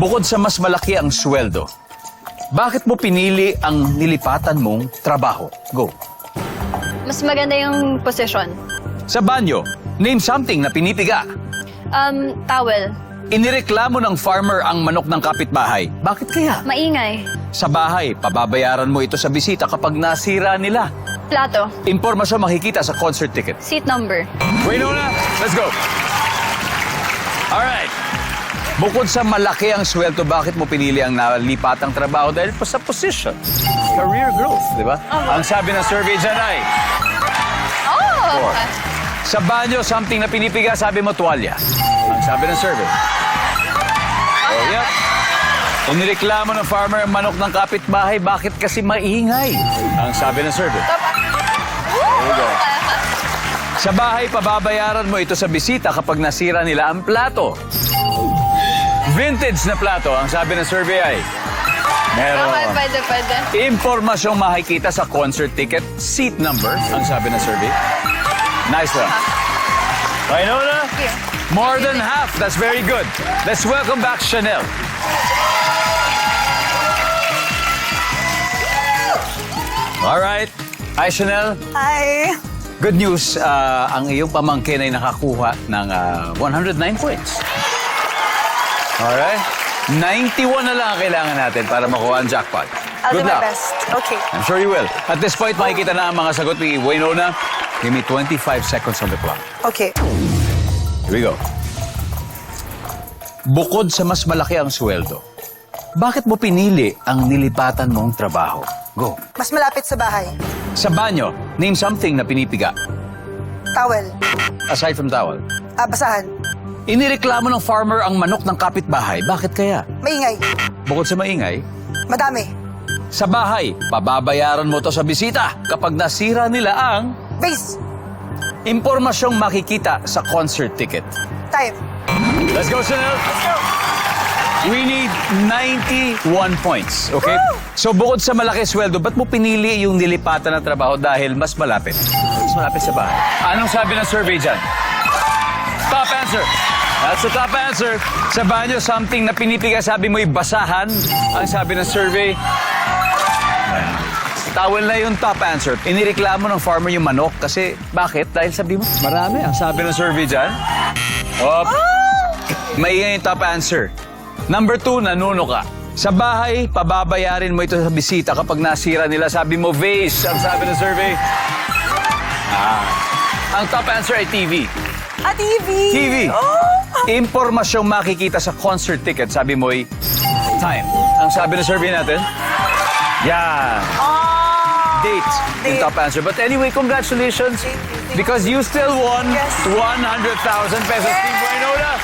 Bukod sa mas malaki ang sweldo, bakit mo pinili ang nilipatan mong trabaho? Go. Mas maganda yung posisyon. Sa banyo, name something na pinipiga. Um, towel. Inireklamo ng farmer ang manok ng kapitbahay. Bakit kaya? Maingay. Sa bahay, pababayaran mo ito sa bisita kapag nasira nila. Plato. Impormasyon makikita sa concert ticket. Seat number. Winona, let's go. Alright. Bukod sa malaki ang sweldo, bakit mo pinili ang nalipatang trabaho? Dahil pa sa position. Career growth, di ba? Ang sabi ng survey dyan ay, Oh! Four. sa banyo, something na pinipiga, sabi mo, tuwalya. Ang sabi ng survey. Oh, yep. Inireklamo ng farmer ang manok ng kapitbahay, bakit kasi maingay? Ang sabi ng survey. There you go. Sa bahay, pababayaran mo ito sa bisita kapag nasira nila ang plato. Vintage na plato, ang sabi ng survey ay... Meron. Okay, pwede, pwede. Impormasyong makikita sa concert ticket, seat number, ang sabi ng survey. Nice one. Winona, more than half. That's very good. Let's welcome back Chanel. All right. Hi, Chanel. Hi. Good news, ah, ang iyong pamangkin ay nakakuha ng ah, 109 points. Alright? 91 na lang ang kailangan natin para makuha ang jackpot. I'll Good do luck. my best. Okay. I'm sure you will. At this point, makikita na ang mga sagot ni Waynona. Give me 25 seconds on the clock. Okay. Here we go. Bukod sa mas malaki ang sweldo, bakit mo pinili ang nilipatan mong trabaho? Go. Mas malapit sa bahay. Sa banyo, name something na pinipiga. Towel. Aside from towel. Ah, basahan. Inireklamo ng farmer ang manok ng kapitbahay. Bakit kaya? Maingay. Bukod sa maingay, Madami. sa bahay, pababayaran mo to sa bisita kapag nasira nila ang Base. impormasyong makikita sa concert ticket. Time. Let's go, Chanel! Let's go. We need 91 points, okay? So bukod sa malaki sweldo, ba't mo pinili yung nilipatan na trabaho dahil mas malapit? Mas malapit sa bahay. Anong sabi ng survey dyan? Top answer. That's the top answer. Sa banyo, something na pinipiga, sabi mo'y basahan. Ang sabi ng survey, towel na yung top answer. Inireklamo ng farmer yung manok kasi bakit? Dahil sabi mo, marami. Ang sabi ng survey dyan, Op. Maingay yung top answer. Number two, nanuno ka. Sa bahay, pababayarin mo ito sa bisita kapag nasira nila. Sabi mo, vase. Ang sabi ng survey. Ah. Ang top answer ay TV. Ah, TV. TV. Oh. Impormasyong makikita sa concert ticket. Sabi mo ay time. Ang sabi ng survey natin? Yeah. Ah. Date. Yung top answer. But anyway, congratulations. Because you still won Yes. 100,000 pesos. Yes.